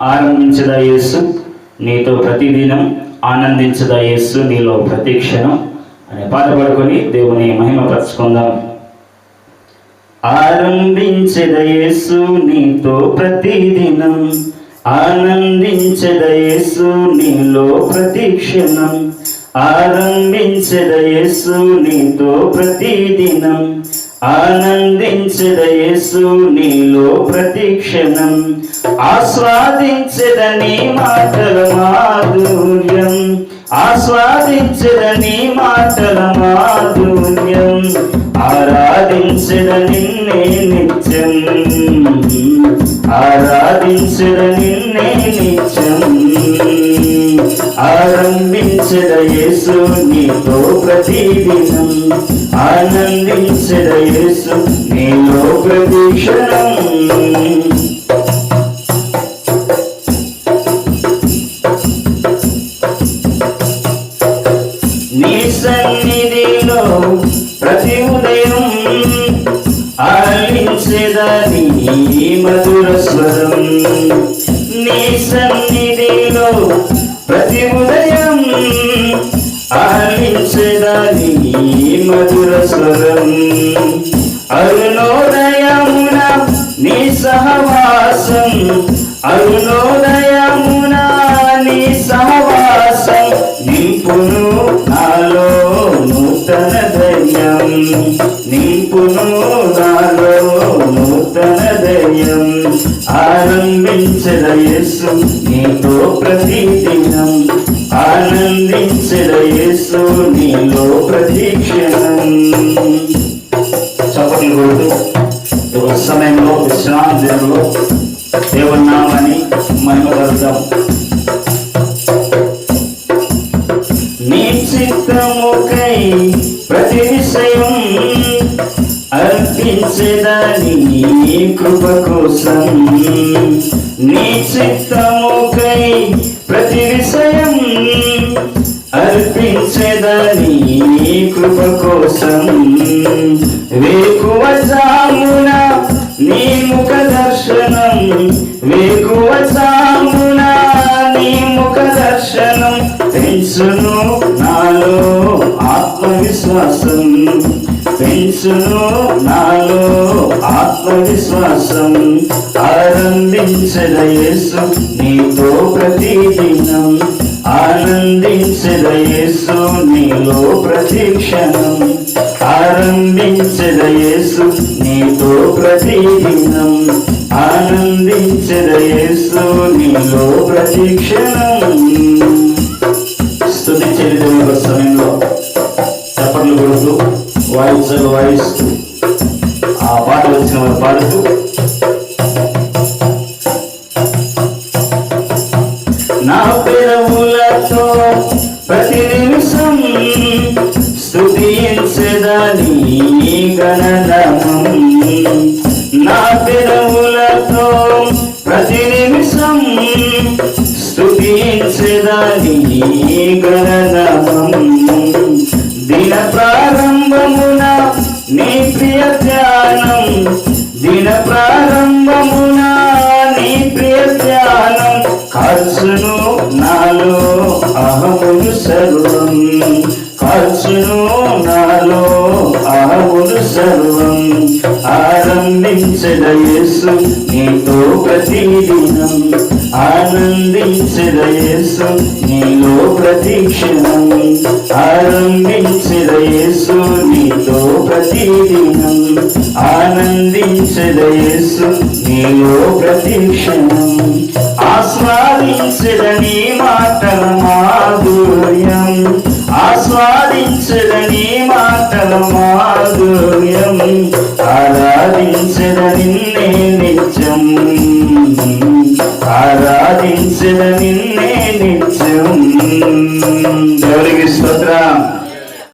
ఆనందించదా యేసు? నీతో ప్రతిదినం ఆనందించదా యేసు? నీలో ప్రతి క్షణం అనే పాట పాడుకొని దేవుని మహిమపరచుకుందాం ఆనందించద యేసు? నీతో ప్రతిదినం ఆనందించద యేసు? నీలో ప్రతి క్షణం ఆరంభించద యేసు? నీతో ప్రతిదినం ఆనందించదయసు నీలో ప్రతి క్షణం ఆస్వాదించద నీ మాటల మాధుర్యం. ఆస్వాదించద నీ మాటల మాధుర్యం. ఆరాధించద నిన్నే నిత్యం. ఆరాధించద నిన్నే నిత్యం. ఆరంభించద యేసు నీతో ప్రతిదినం. ఆనందించదయసు నీలో ప్రతిక్షణం. నీ సన్నిధిలో ప్రతి ఉదయం ఆలించేదని మధుర స్వరం. నీ సన్నిధిలో ప్రతి మధుర స్వరం అరుణోదయమున నీ సహవాసం అరుణోదయమున నీ సహవాసం నింపును నాలో నూతన ధైర్యం నింపును నాలో నూతన ధైర్యం ఆరంభించద యేసు నీతో ప్రతిదినం. ఆనందించద యేసు నీలో ప్రతిక్షణం. చప్పట్లు కొడుతూ ఒక సమయంలో విశ్రాంతి దినంలో దేవుని నామాన్ని మహిమపరుద్దాం. అర్పించదని నీ కృప కోసం నీ చిత్తముకై ప్రతి విషయం అర్పించేదాని నీ కృప కోసం వేకువ జామున నీ ముఖ దర్శనం వేకువ జామున నీ ముఖ దర్శనం పెంచును నాలో ఆత్మవిశ్వాసం పెంచును విశ్వాసం ఆనందించదయేసు నీతో ప్రతిదినం. ఆనందించదయేసు నీలో ప్రతిక్షణం. ఆనందించదయేసు నీతో ప్రతిదినం. ఆనందించదయేసు నీలో ప్రతిక్షణం. స్థుతి చరిత్ర సమయంలో చప్పట్లు కొడుతూ వాయిద్యాలు వాయిస్తూ పాట వచ్చిన వారు పాడుతూ నా పెరవులతో ప్రతి నిమిషం స్థుతించదని గణనమం. నా పెరవులతో ప్రతి నిమిషం స్థుతించదని గణనమం. దిన దిన ప్రారంభమున నీ ప్రియ ధ్యానం కాల్చును నాలో అహములు సర్వం కాల్చును నాలో అహములు సర్వం ఆరంభించద నీతో ప్రతిదినం ఆనందించదయసు నీలో ప్రతి క్షణం నీతో ప్రతిదినం ఆనందించదయసు నీలో ప్రతి ఆస్వాదించదని మాటల మాధుర్యం. మాధుర్యం ఆరాధించదని నిత్యం ఆరాధించదని నిత్యం దేవుడికి స్తోత్రం.